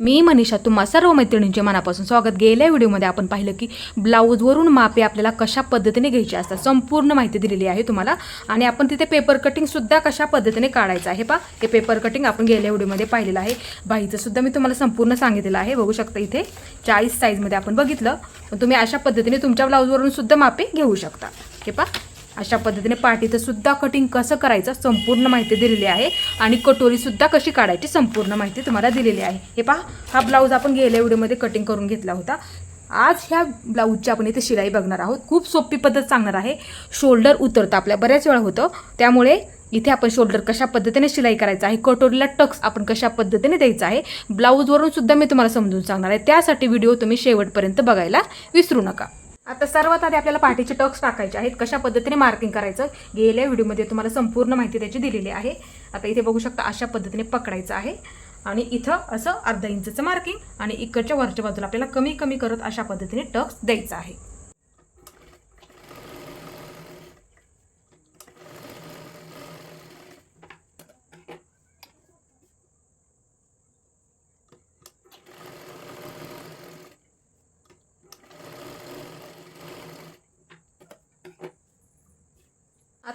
मी मनीषा तुम्हा सर्व मैत्रिणींचे मनापासून स्वागत. गेल्या व्हिडिओमध्ये आपण पाहिलं की ब्लाऊजवरून मापे आपल्याला कशा पद्धतीने घ्यायची असतात. संपूर्ण माहिती दिलेली आहे तुम्हाला. आणि आपण तिथे पेपर कटिंगसुद्धा कशा पद्धतीने काढायचं आहे पा हे पेपर कटिंग आपण गेल्या व्हिडिओमध्ये पाहिलेलं आहे. बाईचंसुद्धा मी तुम्हाला संपूर्ण सांगितलेलं आहे. बघू शकता इथे चाळीस साईजमध्ये आपण बघितलं. पण तुम्ही अशा पद्धतीने तुमच्या ब्लाऊजवरून सुद्धा मापे घेऊ शकता. हे पा अशा पद्धतीने पाठीचं सुद्धा कटिंग कसं करायचं संपूर्ण माहिती दिलेली आहे. आणि कटोरी सुद्धा कशी काढायची संपूर्ण माहिती तुम्हाला दिलेली आहे. हे पहा हा ब्लाऊज आपण गेल्या व्हिडिओमध्ये कटिंग करून घेतला होता. आज ह्या ब्लाऊजची आपण इथे शिलाई बघणार आहोत. खूप सोपी पद्धत सांगणार आहे. शोल्डर उतरतं आपल्या बऱ्याच वेळा होतं. त्यामुळे इथे आपण शोल्डर कशा पद्धतीने शिलाई करायचं आहे कटोरीला टक्स आपण कशा पद्धतीने द्यायचा आहे ब्लाऊजवरून सुद्धा मी तुम्हाला समजून सांगणार आहे. त्यासाठी व्हिडिओ तुम्ही शेवटपर्यंत बघायला विसरू नका. आता सर्वात आधी आपल्याला पाठीचे टक्स टाकायचे आहेत. कशा पद्धतीने मार्किंग करायचं? गेल्या व्हिडिओमध्ये तुम्हाला संपूर्ण माहिती त्याची दिलेली आहे. आता इथे बघू शकता अशा पद्धतीने पकडायचं आहे. आणि इथं असं अर्धा इंचचं मार्किंग आणि इकडच्या वरच्या बाजूला आपल्याला कमी कमी करत अशा पद्धतीने टक्स द्यायचा आहे.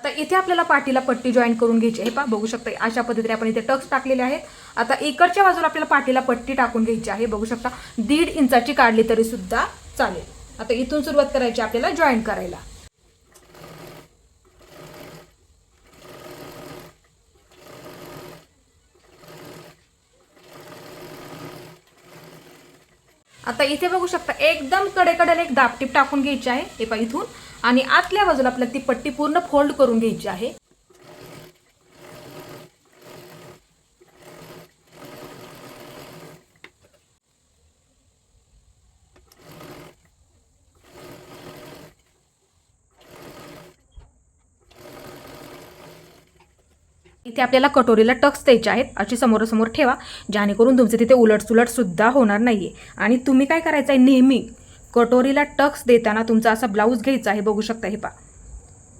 आता इथे आपल्याला पाठीला पट्टी जॉईन करून घ्यायची हे पा बघू शकता अशा पद्धतीने आपण इथे टक्स टाकलेले आहेत. आता इकडच्या बाजूला आपल्याला पाठीला पट्टी टाकून घ्यायची आहे. बघू शकता दीड इंचाची काढली तरी सुद्धा चालेल. आता इथून सुरुवात करायची आपल्याला जॉईन करायला. आता इथे बघू शकता एकदम कडेकडेला एक दापटीप टाकून घ्यायची आहे. हे पा इथून. आणि आतल्या बाजूला आपल्याला ती पट्टी पूर्ण फोल्ड करून घ्यायची आहे. इथे आपल्याला कटोरीला टक्स द्यायचे आहेत. अशी समोरासमोर ठेवा. जेणेकरून तुमचे तिथे उलटसुलट सुद्धा होणार नाहीये. आणि तुम्ही काय करायचं आहे नेहमी कटोरीला टक्स देताना तुमचा असा ब्लाऊज घ्यायचा आहे. बघू शकता हे पा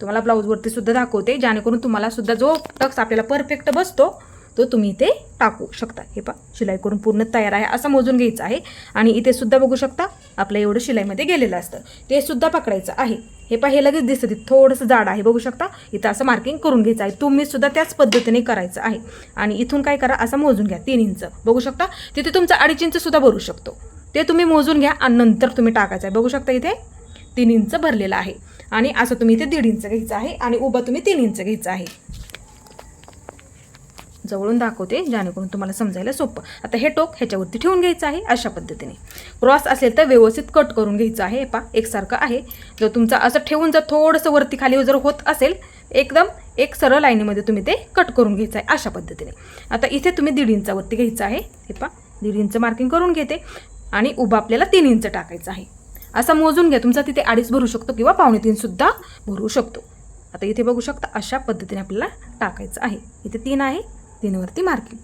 तुम्हाला ब्लाऊजवरती सुद्धा दाखवते. जेणेकरून तुम्हाला सुद्धा जो टक्स आपल्याला परफेक्ट बसतो तो तुम्ही इथे टाकू शकता. हे पा शिलाई करून पूर्ण तयार आहे असं मोजून घ्यायचं आहे. आणि इथे सुद्धा बघू शकता आपलं एवढं शिलाईमध्ये गेलेलं असतं. ते सुद्धा पकडायचं आहे. हे पा हे लगेच दिसतं. थोडंसं जाड आहे बघू शकता. इथं असं मार्किंग करून घ्यायचं आहे. तुम्ही सुद्धा त्याच पद्धतीने करायचं आहे. आणि इथून काय करा असं मोजून घ्या तीन इंच. बघू शकता तिथे तुमचं अडीच इंच सुद्धा भरू शकतो. ते तुम्ही मोजून घ्या आणि नंतर तुम्ही टाकायचं आहे. बघू शकता इथे तीन इंच भरलेलं आहे. आणि असं तुम्ही इथे दीड इंच घ्यायचं आहे आणि उभं तुम्ही तीन इंच घ्यायचं आहे. जवळून दाखवते जेणेकरून तुम्हाला समजायला सोपं. आता हे टोक ह्याच्यावरती ठेवून घ्यायचं आहे अशा पद्धतीने. क्रॉस असेल तर व्यवस्थित कट करून घ्यायचं आहे. पा एकसारखं आहे. जर तुमचा असं ठेवून जर थोडंसं वरती खाली जर होत असेल एकदम एक सरळ लाईनीमध्ये तुम्ही ते कट करून घ्यायचं आहे अशा पद्धतीने. आता इथे तुम्ही दीड इंचावरती घ्यायचं आहे. हे पा दीड इंच मार्किंग करून घेते. आणि उभा आपल्याला तीन इंच टाकायचं आहे. असं मोजून घ्या. तुमचा तिथे अडीच भरू शकतो किंवा पावणे तीनसुद्धा भरू शकतो. आता इथे बघू शकता अशा पद्धतीने आपल्याला टाकायचं आहे. इथे तीन आहे. तीनवरती मार्किंग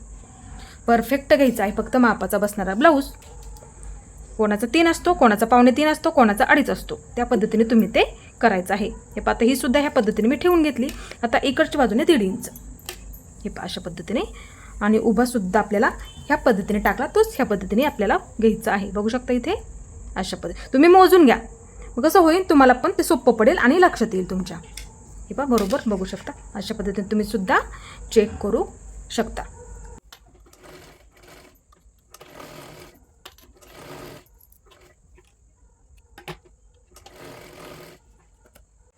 परफेक्ट घ्यायचा आहे फक्त मापाचा बसणारा ब्लाऊज कोणाचा तीन असतो कोणाचा पावणे तीन असतो कोणाचा अडीच असतो. त्या पद्धतीने तुम्ही ते करायचं आहे. हे पाहता ही सुद्धा ह्या पद्धतीने मी ठेवून घेतली. आता इकडच्या बाजूने दीड इंच. हे पा अशा पद्धतीने. आणि उभा सुद्धा आपल्याला ह्या पद्धतीने टाकला तोच ह्या पद्धतीने आपल्याला घ्यायचा आहे. बघू शकता इथे? अशा पद्धती. तुम्ही मोजून घ्या. मग कसं होईल तुम्हाला पण ते सोपं पडेल आणि लक्षात येईल तुमच्या. हे पहा बरोबर बघू शकता. अशा पद्धतीने तुम्ही सुद्धा चेक करू शकता.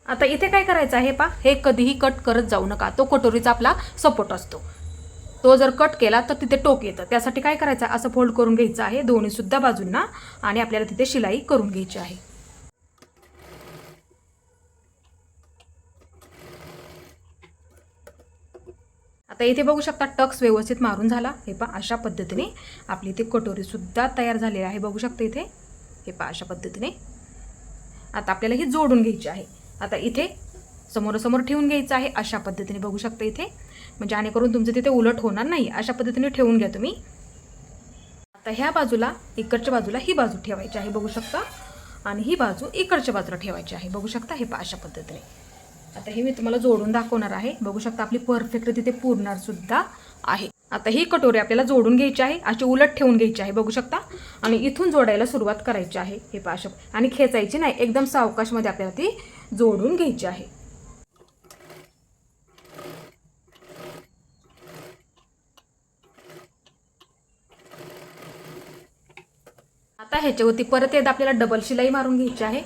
आता इथे काय करायचं आहे पा हे कधीही कट करत जाऊ नका. तो कटोरीचा आपला सपोर्ट असतो. तो जर कट केला तर तिथे टोक येतं. त्यासाठी काय करायचं असं फोल्ड करून घ्यायचं आहे. दोन्हीसुद्धा बाजूंना आणि आपल्याला तिथे शिलाई करून घ्यायची आहे. आता इथे बघू शकता टक्स व्यवस्थित मारून झाला. हे पहा अशा पद्धतीने आपली इथे कटोरीसुद्धा तयार झालेली आहे. बघू शकता इथे. हे पहा अशा पद्धतीने. आता आपल्याला ही जोडून घ्यायची आहे. आता इथे समोरासमोर ठेवून घ्यायचं आहे. अशा पद्धतीने बघू शकता इथे. म्हणजे जेणेकरून तुमचं तिथे उलट होणार नाही. अशा पद्धतीने ठेवून घ्या तुम्ही. आता ह्या बाजूला इकडच्या बाजूला ही बाजू ठेवायची आहे. बघू शकता. आणि ही बाजू इकडच्या बाजूला ठेवायची आहे. बघू शकता? हे पहा अशा पद्धतीने. आता हे मी तुम्हाला जोडून दाखवणार आहे. बघू शकता आपली परफेक्ट तिथे पुरणार सुद्धा आहे. आता ही कटोरी आपल्याला जोडून घ्यायची आहे अशी उलट ठेवून घ्यायची आहे बघू शकता. आणि इथून जोडायला सुरुवात करायची आहे हे पाशक आणि खेचायची नाही एकदम सावकाशमध्ये आपल्याला ती जोडून घ्यायची आहे. आता ह्याच्यावरती परत एकदा आपल्याला डबल शिलाई मारून घ्यायची आहे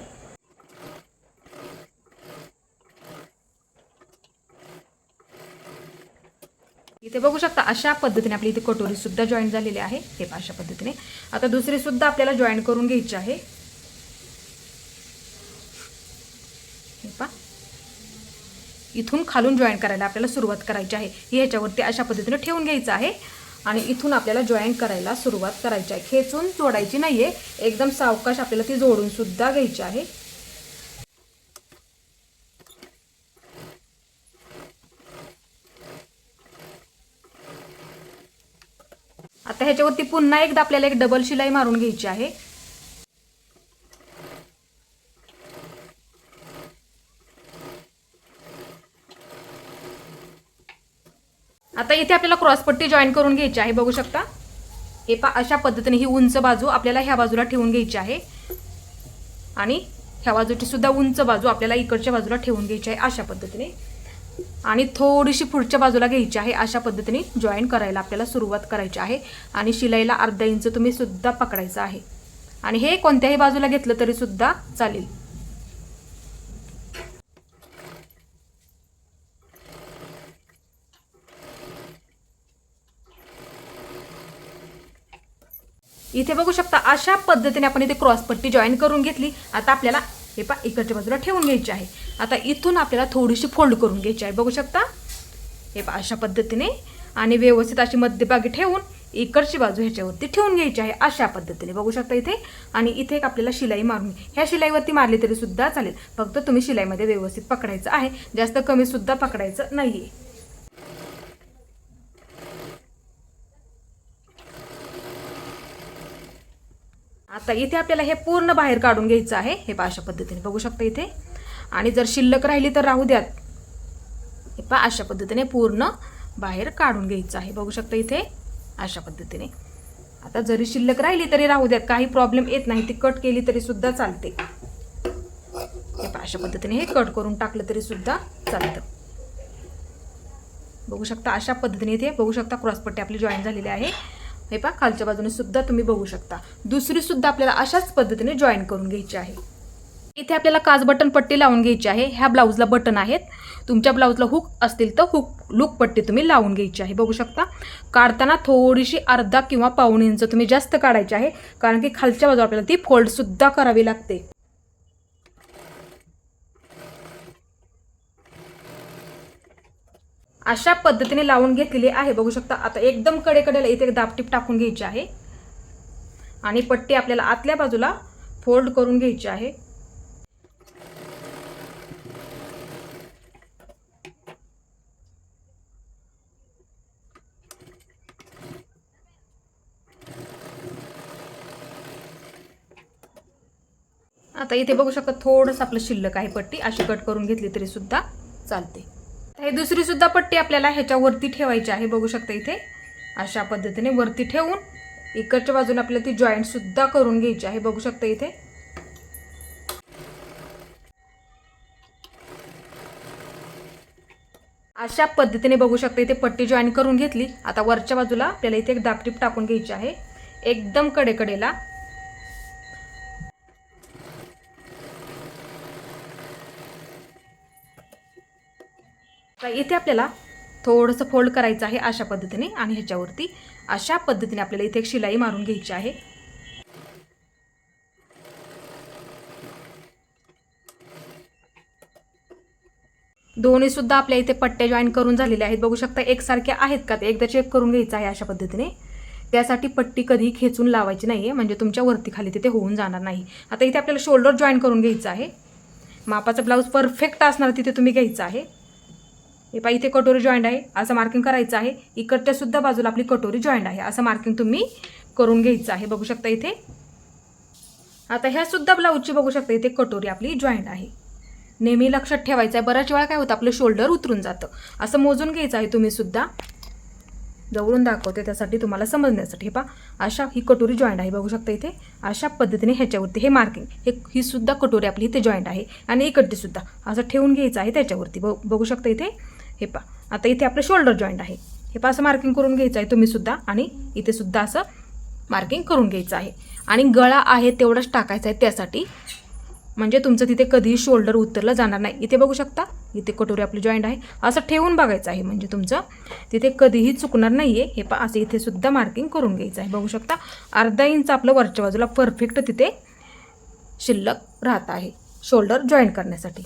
इथे बघू शकता अशा पद्धतीने आपली इथे कटोरी सुद्धा जॉईन झालेली आहे. हे पहा अशा पद्धतीने. आता दुसरी सुद्धा आपल्याला जॉईन करून घ्यायची आहे. हे पा इथून खालून जॉईन करायला आपल्याला सुरुवात करायची आहे. ही ह्याच्यावरती अशा पद्धतीने ठेवून घ्यायचं आहे. आणि इथून आपल्याला जॉईन करायला सुरुवात करायची आहे. खेचून जोडायची नाहीये. एकदम सावकाश आपल्याला ती जोडून सुद्धा घ्यायची आहे. आता ह्याच्यावरती पुन्हा एकदा आपल्याला एक डबल शिलाई मारून घ्यायची आहे. आता इथे आपल्याला क्रॉसपट्टी जॉईन करून घ्यायची आहे बघू शकता. हे पा अशा पद्धतीने ही उंच बाजू आपल्याला ह्या बाजूला ठेवून घ्यायची आहे. आणि ह्या बाजूची सुद्धा उंच बाजू आपल्याला इकडच्या बाजूला ठेवून घ्यायची आहे अशा पद्धतीने. आणि थोडीशी पुढच्या बाजूला घ्यायची आहे अशा पद्धतीने जॉईन करायला आपल्याला सुरुवात करायची आहे. आणि शिलाईला अर्धा इंच तुम्ही सुद्धा पकडायचं आहे. आणि हे कोणत्याही बाजूला घेतलं तरी सुद्धा चालेल. इथे बघू शकता अशा पद्धतीने आपण इथे क्रॉसपट्टी जॉईन करून घेतली. आता आपल्याला हे पा इकडच्या बाजूला ठेवून घ्यायची आहे. आता इथून आपल्याला थोडीशी फोल्ड करून घ्यायची आहे. बघू शकता? हे पा अशा पद्धतीने. आणि व्यवस्थित अशी मध्यभागी ठेवून इकडची बाजू ह्याच्यावरती ठेवून घ्यायची आहे. अशा पद्धतीने. बघू शकता इथे? आणि इथे एक आपल्याला शिलाई मारून ह्या शिलाईवरती मारली तरी सुद्धा चालेल. फक्त तुम्ही शिलाईमध्ये व्यवस्थित पकडायचं आहे. जास्त कमी सुद्धा पकडायचं आहे आता इथे आपल्याला हे पूर्ण बाहेर काढून घ्यायचं आहे. हे पहा अशा पद्धतीने. बघू शकता इथे. आणि जर शिल्लक राहिली तर राहू द्यात. हे पहा अशा पद्धतीने पूर्ण बाहेर काढून घ्यायचं आहे. बघू शकता इथे. अशा पद्धतीने. आता जरी शिल्लक राहिली तरी राहू द्यात. काही प्रॉब्लेम येत नाही. ती कट केली तरी सुद्धा चालते. हे पहा अशा पद्धतीने हे कट करून टाकलं तरी सुद्धा चालतं. बघू शकता अशा पद्धतीने इथे. बघू शकता क्रॉसपट्टी आपली जॉईन झालेली आहे. हे पहा खालच्या बाजूने सुद्धा तुम्ही बघू शकता. दुसरी सुद्धा आपल्याला अशाच पद्धतीने जॉईन करून घ्यायची आहे. इथे आपल्याला काच बटन पट्टी लावून घ्यायची आहे. ह्या ब्लाऊजला बटन आहेत. तुमच्या ब्लाऊजला हुक असतील तर हुक लूक पट्टी तुम्ही लावून घ्यायची आहे. बघू शकता काढताना थोडीशी अर्धा किंवा पाऊण इंच तुम्ही जास्त काढायची आहे. कारण की खालच्या बाजूला आपल्याला ती फोल्डसुद्धा करावी लागते. अशा पद्धतीने लावून घेतलेली आहे. बघू शकता आता एकदम कडेकडेला इथे दापटीप टाकून घ्यायची आहे. आणि पट्टी आपल्याला आतल्या बाजूला फोल्ड करून घ्यायची आहे. आता इथे बघू शकता थोडंसं आपलं शिल्लक आहे पट्टी. अशी कट करून घेतली तरी सुद्धा चालते. हे दुसरी सुद्धा पट्टी आपल्याला ह्याच्यावरती ठेवायची आहे. बघू शकता इथे. अशा पद्धतीने वरती ठेवून इकडच्या बाजूने आपल्याला ती जॉईंट सुद्धा करून घ्यायची आहे. बघू शकता इथे. अशा पद्धतीने बघू शकता इथे पट्टी जॉईन करून घेतली. आता वरच्या बाजूला आपल्याला इथे एक दापटीप टाकून घ्यायची आहे. एकदम कडेकडेला इथे आपल्याला थोडंसं फोल्ड करायचं आहे अशा पद्धतीने आणि ह्याच्यावरती अशा पद्धतीने आपल्याला इथे एक शिलाई मारून घ्यायची आहे. दोन्ही सुद्धा आपल्या इथे पट्ट्या जॉईन करून झालेल्या आहेत. बघू शकता एकसारख्या आहेत का ते? एकदा चेक करून घ्यायचं आहे अशा पद्धतीने. त्यासाठी पट्टी कधी खेचून लावायची नाही आहे म्हणजे तुमच्या वरती खाली तिथे होऊन जाणार नाही. आता इथे आपल्याला शोल्डर जॉईन करून घ्यायचं आहे. मापाचा ब्लाऊज परफेक्ट असणार तिथे तुम्ही घ्यायचं आहे. हे पहा इथे कटोरी जॉईंट आहे. असं मार्किंग करायचं आहे. इकडच्यासुद्धा बाजूला आपली कटोरी जॉईंट आहे. असं मार्किंग तुम्ही करून घ्यायचं आहे. बघू शकता इथे. आता ह्यासुद्धा ब्लाऊजची बघू शकता इथे कटोरी आपली जॉईंट आहे. नेहमी लक्षात ठेवायचं आहे. बऱ्याच वेळा काय होतं आपलं शोल्डर उतरून जातं. असं मोजून घ्यायचं आहे तुम्ही सुद्धा. जवळून दाखवते त्यासाठी तुम्हाला समजण्यासाठी. हे पा अशा ही कटोरी जॉईंट आहे. बघू शकता इथे. अशा पद्धतीने ह्याच्यावरती हे मार्किंग हे ही सुद्धा कटोरी आपली इथे जॉईंट आहे. आणि इकडची सुद्धा. असं ठेवून घ्यायचं आहे त्याच्यावरती. बघ बघू शकता इथे. हे पा आता इथे आपलं शोल्डर जॉईंट आहे. हे पा असं मार्किंग करून घ्यायचं आहे तुम्ही सुद्धा आणि इथे सुद्धा असं मार्किंग करून घ्यायचं आहे. आणि गळा आहे तेवढंच टाकायचं आहे त्यासाठी. म्हणजे तुमचं तिथे कधीही शोल्डर उतरलं जाणार नाही. इथे बघू शकता इथे कटोरी आपली जॉईंट आहे. असं ठेवून बघायचं आहे म्हणजे तुमचं. तिथे कधीही चुकणार नाही आहे हे पा असं इथे सुद्धा मार्किंग करून घ्यायचं आहे. बघू शकता अर्धा इंच आपलं वरच्या बाजूला परफेक्ट तिथे शिल्लक राहत आहे. शोल्डर जॉईंट करण्यासाठी.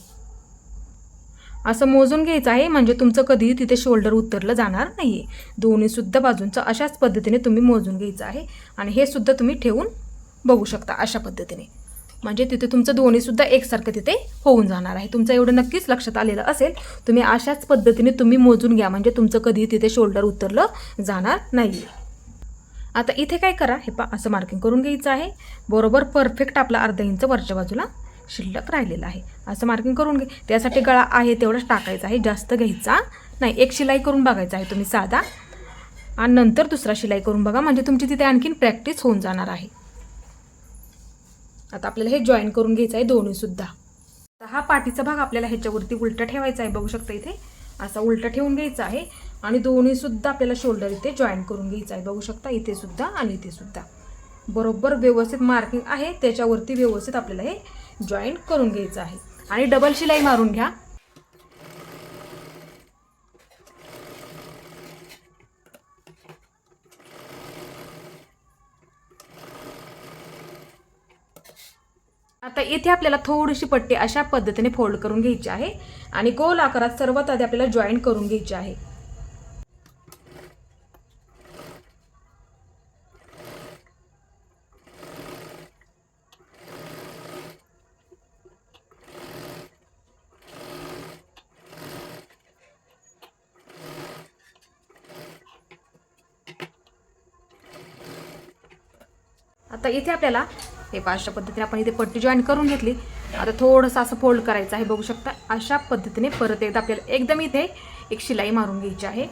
असं मोजून घ्यायचं आहे. म्हणजे तुमचं कधीही तिथे शोल्डर उतरलं जाणार नाही आहे दोन्हीसुद्धा बाजूंचं अशाच पद्धतीने तुम्ही मोजून घ्यायचं आहे. आणि हे सुद्धा तुम्ही ठेवून बघू शकता अशा पद्धतीने. म्हणजे तिथे तुमचं दोन्हीसुद्धा एकसारखं तिथे होऊन जाणार आहे. तुमचं एवढं नक्कीच लक्षात आलेलं असेल तुम्ही अशाच पद्धतीने तुम्ही मोजून घ्या. म्हणजे तुमचं कधीही तिथे शोल्डर उतरलं जाणार नाही आता इथे काय करा हे पा असं मार्किंग करून घ्यायचं आहे. बरोबर परफेक्ट आपला अर्धा इंच वरच्या बाजूला शिल्लक राहिलेला आहे. असं मार्किंग करून घे. त्यासाठी गळा आहे तेवढंच टाकायचा आहे. जास्त घ्यायचा नाही. एक शिलाई करून बघायचा आहे तुम्ही साधा. आणि नंतर दुसरा शिलाई करून बघा. म्हणजे तुमची तिथे आणखीन प्रॅक्टिस होऊन जाणार आहे. आता आपल्याला हे जॉईन करून घ्यायचं आहे दोन्हीसुद्धा आता हा पाठीचा भाग आपल्याला ह्याच्यावरती उलटा ठेवायचा आहे. बघू शकता इथे. असा उलटा ठेवून घ्यायचा आहे. आणि दोन्हीसुद्धा आपल्याला शोल्डर इथे जॉईन करून घ्यायचं आहे. बघू शकता इथे सुद्धा आणि इथे सुद्धा. बरोबर व्यवस्थित मार्किंग आहे. त्याच्यावरती व्यवस्थित आपल्याला हे जॉईन करून घ्यायचं आहे. आणि डबल शिलाई मारून घ्या. आता इथे आपल्याला थोडीशी पट्टी अशा पद्धतीने फोल्ड करून घ्यायची आहे. आणि गोल आकारात सर्वात आधी आपल्याला जॉईन करून घ्यायची आहे. इथे आपल्याला. हे अशा पद्धतीने आपण इथे पट्टी जॉईन करून घेतली. आता थोडंसं असं फोल्ड करायचं आहे. बघू शकता अशा पद्धतीने परत एकदा आपल्याला एकदम इथे एक शिलाई मारून घ्यायची आहे.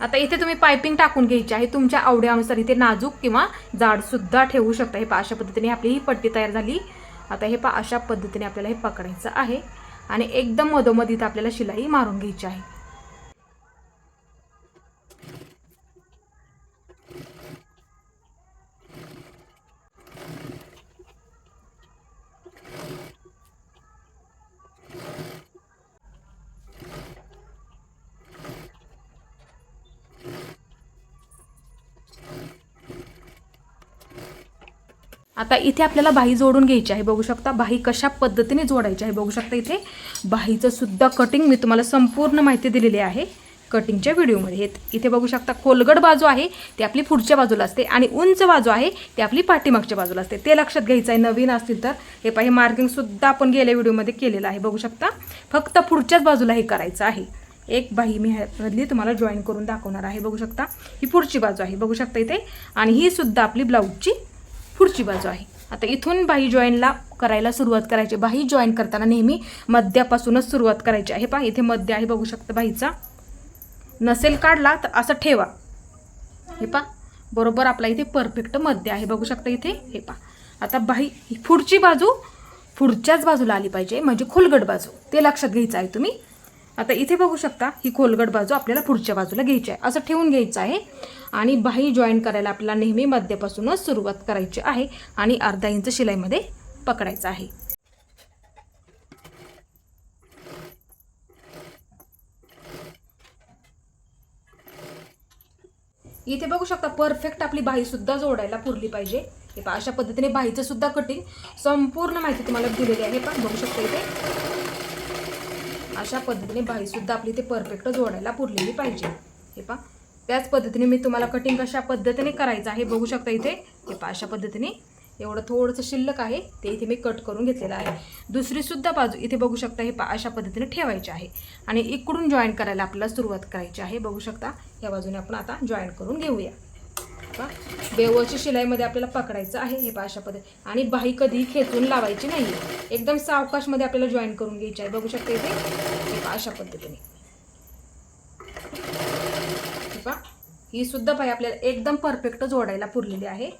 आता इथे तुम्ही पायपिंग टाकून घ्यायची आहे. तुमच्या आवड्यानुसार इथे नाजूक किंवा जाड सुद्धा ठेवू शकता. हे पा अशा पद्धतीने आपली ही पट्टी तयार झाली. आता हे पा अशा पद्धतीने आपल्याला हे पकडायचं आहे. आणि एकदम मधोमध इथं आपल्याला शिलाई मारून घ्यायची आहे. आता इथे आपल्याला बाही जोडून घ्यायची आहे बघू शकता. बाही कशा पद्धतीने जोडायची आहे बघू शकता इथे. बाहीचं सुद्धा कटिंग मी तुम्हाला संपूर्ण माहिती दिलेली आहे कटिंगच्या व्हिडिओमध्ये हे इथे बघू शकता खोलगड बाजू आहे ती आपली पुढच्या बाजूला असते आणि उंच बाजू आहे ती आपली पाठीमागच्या बाजूला असते. ते लक्षात घ्यायचं आहे नवीन असतील तर. हे पाहिजे मार्किंगसुद्धा आपण गेल्या व्हिडिओमध्ये केलेलं आहे बघू शकता. फक्त पुढच्याच बाजूला हे करायचं आहे. एक बाही मी ह्यामधली तुम्हाला जॉईन करून दाखवणार आहे बघू शकता. ही पुढची बाजू आहे बघू शकता इथे. आणि ही सुद्धा आपली ब्लाऊजची पुढची बाजू आहे. आता इथून बाही जॉईनला करायला सुरुवात करायची. बाही जॉईन करताना नेहमी मध्यापासूनच सुरुवात करायची आहे. पहा इथे मध्य आहे बघू शकता बाहीचा नसेल काढला तर असं ठेवा. हे पा बरोबर आपला इथे परफेक्ट मध्य आहे. बघू शकता इथे. हे पा आता बाही पुढची बाजू पुढच्याच बाजूला आली पाहिजे. म्हणजे खोलगड बाजू. ते लक्षात घ्यायचं आहे तुम्ही. आता इथे बघू शकता ही खोलगड बाजू आपल्याला पुढच्या बाजूला घ्यायची आहे. असं ठेवून घ्यायचं आहे. आणि बाही जॉईन करायला आपल्याला नेहमी मध्यापासूनच सुरुवात करायची आहे. आणि अर्धा इंच शिलाईमध्ये पकडायचं आहे. इथे बघू शकता परफेक्ट आपली बाहीसुद्धा जोडायला पुरली पाहिजे. हे पहा अशा पद्धतीने बाहीचं सुद्धा कटिंग संपूर्ण माहिती तुम्हाला दिलेली आहे. पण बघू शकता इथे. अशा पद्धतीने बाहीसुद्धा आपली ते परफेक्ट जोडायला पुरलेली पाहिजे. हे पहा. त्याच पद्धतीने मी तुम्हाला कटिंग कशा पद्धतीने करायचं आहे बघू शकता इथे. हे पा अशा पद्धतीने. एवढं थोडंसं शिल्लक आहे. ते इथे मी कट करून घेतलेलं आहे. दुसरीसुद्धा बाजू इथे बघू शकता हे पा अशा पद्धतीने ठेवायचे आहे. आणि इकडून जॉईन करायला आपल्याला सुरुवात करायची आहे. बघू शकता. या बाजूने आपण आता जॉईन करून घेऊया. पा बेवची शिलाईमध्ये आपल्याला पकडायचं आहे हे पा अशा पद्धती आणि बाही कधी खेचून लावायची नाही एकदम सावकाशमध्ये आपल्याला जॉईन करून घ्यायची आहे. बघू शकता इथे. हे पा अशा पद्धतीने. पा ही सुद्धा बाई आपल्याला एकदम परफेक्ट जोडायला पुरलेली आहे.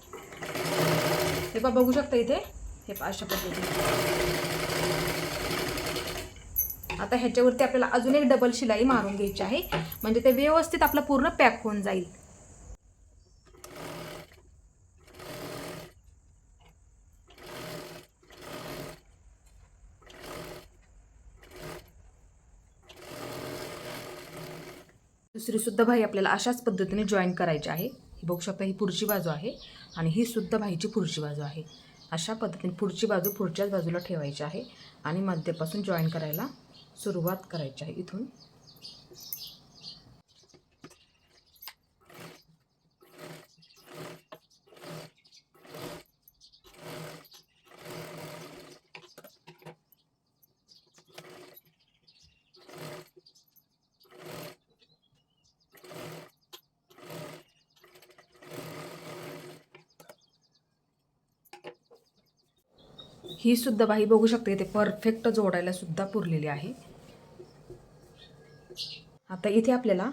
हे पा बघू शकता इथे. हे पा अशा पद्धतीने. आता ह्याच्यावरती आपल्याला अजून एक डबल शिलाई मारून घ्यायची आहे. म्हणजे ते व्यवस्थित आपलं पूर्ण पॅक होऊन जाईल. दुसरी सुद्धा भाई आपल्याला अशाच पद्धतीने जॉईन करायची आहे. ही बघू शकता ही पुढची बाजू आहे आणि ही सुद्धा भाईची पुढची बाजू आहे. अशा पद्धतीने पुढची बाजू पुढच्याच बाजूला ठेवायची आहे आणि मध्यपासून जॉईन करायला सुरुवात करायची आहे इथून. ही सुद्धा बाही बघू शकते इथे परफेक्ट जोडायला सुद्धा पुरलेली आहे. आता इथे आपल्याला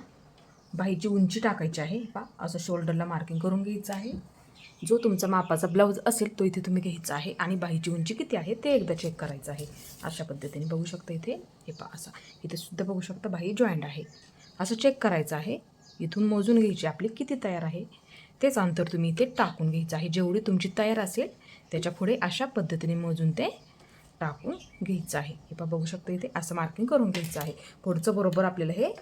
बाहीची उंची टाकायची आहे. पा असं शोल्डरला मार्किंग करून घ्यायचं आहे. जो तुमचा मापाचा ब्लाऊज असेल तो इथे तुम्ही घ्यायचा आहे आणि बाहीची उंची किती आहे ते एकदा चेक करायचं आहे. अशा पद्धतीने बघू शकता इथे. हे पा असा. इथे सुद्धा बघू शकता बाही जॉईंट आहे. असं चेक करायचं आहे. इथून मोजून घ्यायची आपली किती तयार आहे तेच अंतर तुम्ही इथे टाकून घ्यायचं आहे. जेवढी तुमची तयार असेल त्याच्या पुढे अशा पद्धतीने मोजून ते टाकून घ्यायचं आहे. हे पा बघू शकता इथे असं मार्किंग करून घ्यायचं आहे. पुढचं बरोबर आपल्याला हे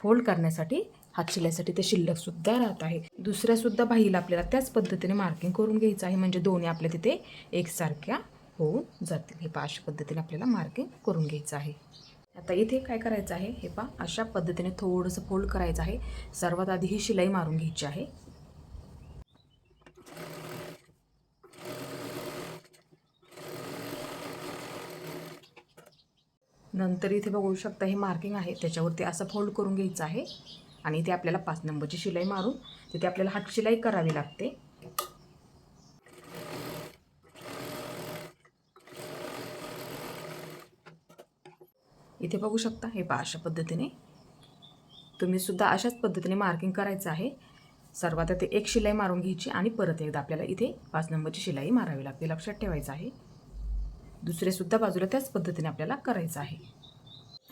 फोल्ड करण्यासाठी हात शिलाईसाठी ते शिल्लकसुद्धा राहत आहे. दुसऱ्यासुद्धा बाईला आपल्याला त्याच पद्धतीने मार्किंग करून घ्यायचं आहे. म्हणजे दोन्ही आपल्या तिथे एकसारख्या होऊन जातील. हे पा अशा पद्धतीने आपल्याला मार्किंग करून घ्यायचं आहे. आता इथे काय करायचं आहे? हे पा अशा पद्धतीने थोडंसं फोल्ड करायचं आहे. सर्वात आधी ही शिलाई मारून घ्यायची आहे. नंतर इथे बघू शकता हे मार्किंग आहे. त्याच्यावरती असं फोल्ड करून घ्यायचं आहे. आणि इथे आपल्याला पाच नंबरची शिलाई मारून तिथे आपल्याला हात शिलाई करावी लागते. इथे बघू शकता हे पा अशा पद्धतीने. तुम्ही सुद्धा अशाच पद्धतीने मार्किंग करायचं आहे. सर्वात आधी एक शिलाई मारून घ्यायची आणि परत एकदा आपल्याला इथे पाच नंबरची शिलाई मारावी लागते. लक्षात ठेवायचं आहे. दुसरेसुद्धा बाजूला त्याच पद्धतीने आपल्याला करायचं आहे.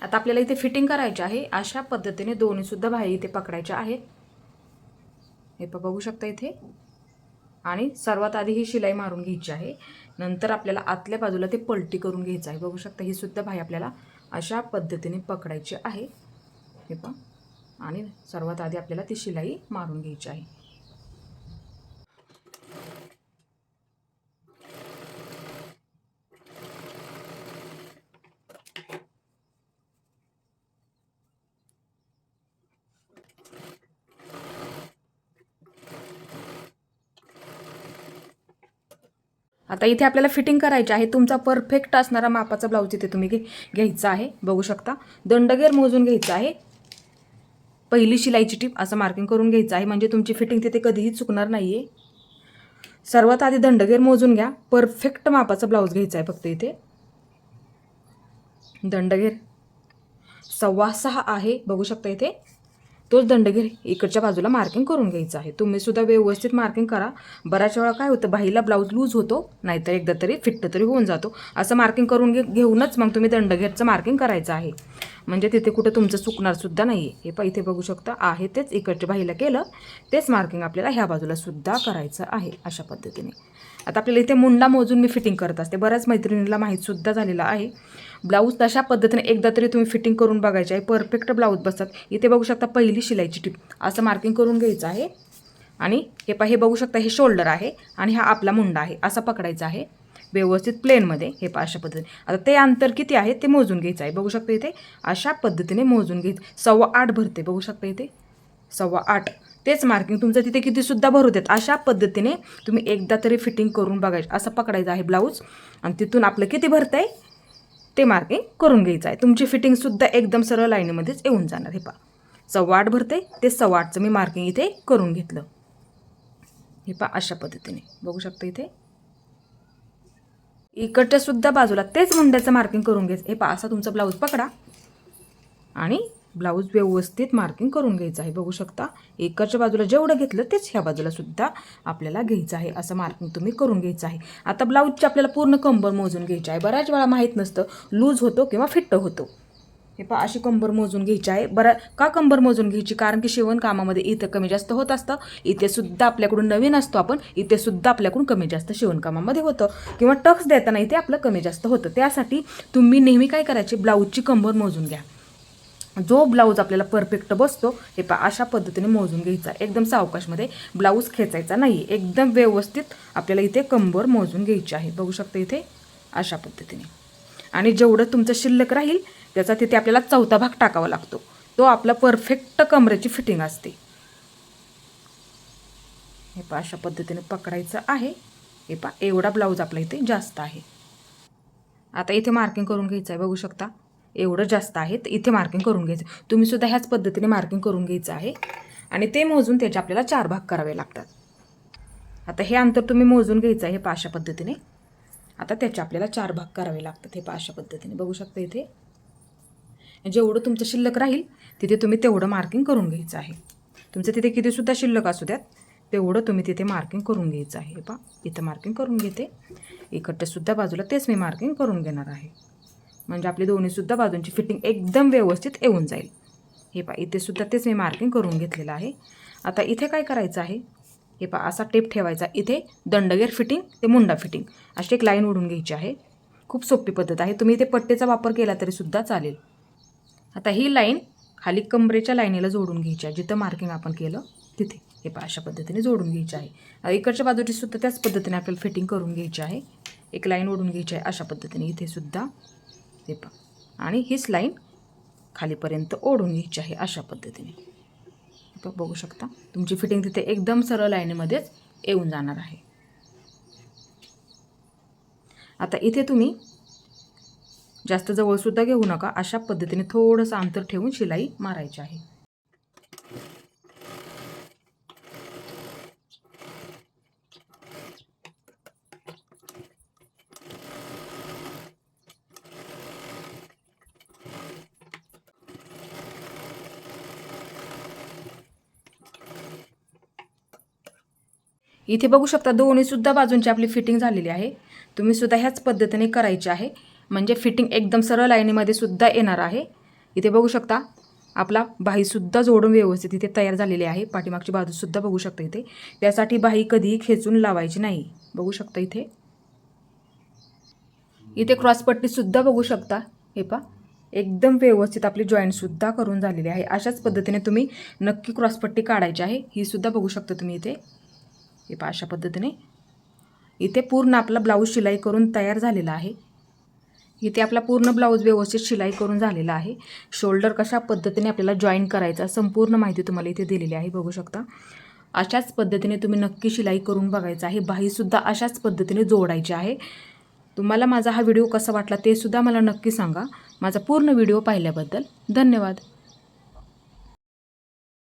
आता आपल्याला इथे फिटिंग करायची आहे. अशा पद्धतीने दोन्हीसुद्धा बाहेर इथे पकडायच्या आहेत. हे प बघू शकता इथे. आणि सर्वात आधी ही शिलाई मारून घ्यायची आहे. नंतर आपल्याला आतल्या बाजूला ते पलटी करून घ्यायचं आहे. बघू शकता ही सुद्धा भाई आपल्याला अशा पद्धतीने पकडायची आहे. हे पा आणि सर्वात आधी आपल्याला ती शिलाई मारून घ्यायची आहे. आता इथे आपल्याला फिटिंग करायची आहे. तुमचा परफेक्ट असणारा मापाचा ब्लाऊज इथे तुम्ही घे घ्यायचा आहे. बघू शकता. दंडगेर मोजून घ्यायचा आहे. पहिली शिलाईची टीप असं मार्किंग करून घ्यायचं आहे. म्हणजे तुमची फिटिंग तिथे कधीही चुकणार नाही आहे सर्वात आधी दंडगेर मोजून घ्या. परफेक्ट मापाचा ब्लाऊज घ्यायचा आहे फक्त इथे. दंडगेर सव्वा सहा आहे. बघू शकता इथे. तोच दंडगीर इकडच्या बाजूला मार्किंग करून घ्यायचं आहे. तुम्ही सुद्धा व्यवस्थित मार्किंग करा. बऱ्याच वेळा काय होतं बाईला ब्लाऊज लूज होतो नाहीतर एकदा तरी फिट्ट तरी होऊन जातो. असं मार्किंग करून घे घेऊनच मग तुम्ही दंडगेरचं मार्किंग करायचं आहे. म्हणजे तिथे कुठं तुमचं चुकणार सुद्धा नाही आहे हे पा इथे बघू शकता आहे तेच इकडच्या बाहीला केलं तेच मार्किंग आपल्याला ह्या बाजूला सुद्धा करायचं आहे अशा पद्धतीने. आता आपल्याला इथे मुंडा मोजून मी फिटिंग करत असते. बऱ्याच मैत्रिणीला माहीतसुद्धा झालेला आहे. ब्लाऊज तशा पद्धतीने एकदा तरी तुम्ही फिटिंग करून बघायचे आहे. परफेक्ट ब्लाऊज बसतात. इथे बघू शकता पहिली शिलाईची टीप. असं मार्किंग करून घ्यायचं आहे. आणि हे पा हे बघू शकता हे शोल्डर आहे आणि हा आपला मुंडा आहे. असा पकडायचा आहे. व्यवस्थित प्लेनमध्ये हे पा अशा पद्धतीने आता ते अंतर किती आहे ते मोजून घ्यायचं आहे. बघू शकता इथे अशा पद्धतीने मोजून घ्यायचं. सव्वा आठ भरते. बघू शकता इथे. सव्वा आठ. तेच मार्किंग तुमचं तिथे कितीसुद्धा भरू देत. अशा पद्धतीने तुम्ही एकदा तरी फिटिंग करून बघायचं. असं पकडायचं आहे ब्लाऊज आणि तिथून आपलं किती भरतं आहे ते मार्किंग करून घ्यायचं आहे. तुमची फिटिंगसुद्धा एकदम सरळ लाईनीमध्येच येऊन जाणार. हे पा आठ भरते. ते सव्वा आठचं मी मार्किंग इथे करून घेतलं. हे पा अशा पद्धतीने. बघू शकता इथे. इकडच्या सुद्धा बाजूला तेच मुंड्याचं मार्किंग करून घ्यायचं हे पा असा तुमचा ब्लाऊज पकडा. आणि ब्लाऊज व्यवस्थित मार्किंग करून घ्यायचं आहे. बघू शकता इकडच्या बाजूला जेवढं घेतलं तेच ह्या बाजूला सुद्धा आपल्याला घ्यायचं आहे. असं मार्किंग तुम्ही करून घ्यायचं आहे. आता ब्लाऊजची आपल्याला पूर्ण कंबर मोजून घ्यायची आहे. बऱ्याच वेळा माहीत नसतं लूज होतो किंवा फिट्ट होतो. हे पहा अशी कंबर मोजून घ्यायची आहे. बरं का कंबर मोजून घ्यायची? कारण की शिवणकामामध्ये इथं कमी जास्त होत असतं. इथे सुद्धा आपल्याकडून नवीन असतो आपण इथे सुद्धा आपल्याकडून कमी जास्त शिवणकामामध्ये होतं. किंवा टक्स देताना इथे आपलं कमी जास्त होतं. त्यासाठी तुम्ही नेहमी काय करायचे? ब्लाऊजची कंबर मोजून घ्या. जो ब्लाऊज आपल्याला परफेक्ट बसतो हे पा अशा पद्धतीने मोजून घ्यायचा. एकदम सावकाशमध्ये ब्लाऊज खेचायचा नाही. एकदम व्यवस्थित आपल्याला इथे कंबर मोजून घ्यायची आहे. बघू शकता इथे? अशा पद्धतीने. आणि जेवढं तुमचं शिल्लक राहील त्याचा तिथे आपल्याला चौथा भाग टाकावा लागतो. तो आपला परफेक्ट कमरेची फिटिंग असते. हे पा अशा पद्धतीने पकडायचं आहे. हे पा एवढा ब्लाऊज आपला इथे जास्त आहे. आता इथे मार्किंग करून घ्यायचं आहे बघू शकता. एवढं जास्त आहे तर इथे मार्किंग करून घ्यायचं. तुम्हीसुद्धा ह्याच पद्धतीने मार्किंग करून घ्यायचं आहे. आणि ते मोजून त्याचे आपल्याला चार भाग करावे लागतात. आता हे अंतर तुम्ही मोजून घ्यायचं आहे हे पाशा पद्धतीने. आता त्याचे आपल्याला चार भाग करावे लागतात हे पाशा पद्धतीने. बघू शकता इथे. जेवढं तुमचं शिल्लक राहील तिथे तुम्ही तेवढं मार्किंग करून घ्यायचं आहे. तुमचं तिथे कितीसुद्धा शिल्लक असू द्यात तेवढं तुम्ही तिथे मार्किंग करून घ्यायचं आहे. पा इथं मार्किंग करून घेते. इकडच्यासुद्धा बाजूला तेच मी मार्किंग करून घेणार आहे. म्हणजे आपली दोन्हीसुद्धा बाजूंची फिटिंग एकदम व्यवस्थित येऊन जाईल. हे पा इथेसुद्धा तेच मी मार्किंग करून घेतलेलं आहे. आता इथे काय करायचं आहे? हे पा असा टेप ठेवायचा. इथे दंडगेर फिटिंग ते मुंडा फिटिंग अशी एक लाईन ओढून घ्यायची आहे. खूप सोपी पद्धत आहे. तुम्ही इथे पट्टेचा वापर केला तरी सुद्धा चालेल. आता ही लाईन खाली कमरेच्या लाईनीला जोडून घ्यायची आहे. जिथं मार्किंग आपण केलं तिथे. हे पा अशा पद्धतीने जोडून घ्यायची आहे. इकडच्या बाजूची सुद्धा त्याच पद्धतीने आपल्याला फिटिंग करून घ्यायची आहे. एक लाईन ओढून घ्यायची आहे अशा पद्धतीने इथे सुद्धा. हे पा आणि हीच लाईन खालीपर्यंत ओढून घ्यायची आहे अशा पद्धतीने. बघू शकता. तुमची फिटिंग तिथे एकदम सरळ लाईनीमध्येच येऊन जाणार आहे. आता इथे तुम्ही जास्त जवळसुद्धा घेऊ नका. अशा पद्धतीने थोडंसं अंतर ठेवून शिलाई मारायची आहे. इथे बघू शकता दोन्ही सुद्धा बाजूंची आपली फिटिंग झालेली आहे. तुम्ही सुद्धा ह्याच पद्धतीने करायची आहे. म्हणजे फिटिंग एकदम सरळ लाईनीमध्ये सुद्धा येणार आहे. इथे बघू शकता आपला बाहीसुद्धा जोडून व्यवस्थित इथे तयार झालेली आहे. पाठीमागची बाजूसुद्धा बघू शकता इथे. त्यासाठी बाही कधीही खेचून लावायची नाही. बघू शकता इथे. इथे क्रॉसपट्टीसुद्धा बघू शकता. हे पा एकदम व्यवस्थित आपली जॉईंटसुद्धा करून झालेली आहे. अशाच पद्धतीने तुम्ही नक्की क्रॉसपट्टी काढायची आहे. ही सुद्धा बघू शकता तुम्ही इथे. हे पहा अशा पद्धतीने. इथे पूर्ण आपला ब्लाऊज शिलाई करून तयार झालेला आहे. इथे आपला पूर्ण ब्लाऊज व्यवस्थित शिलाई करून झालेला आहे. शोल्डर कशा पद्धतीने आपल्याला जॉईन करायचा संपूर्ण माहिती तुम्हाला इथे दिलेली आहे बघू शकता. अशाच पद्धतीने तुम्ही नक्की शिलाई करून बघायचं आहे. बाहीसुद्धा अशाच पद्धतीने जोडायची आहे. तुम्हाला माझा हा व्हिडिओ कसा वाटला ते सुद्धा मला नक्की सांगा. माझा पूर्ण व्हिडिओ पाहिल्याबद्दल धन्यवाद.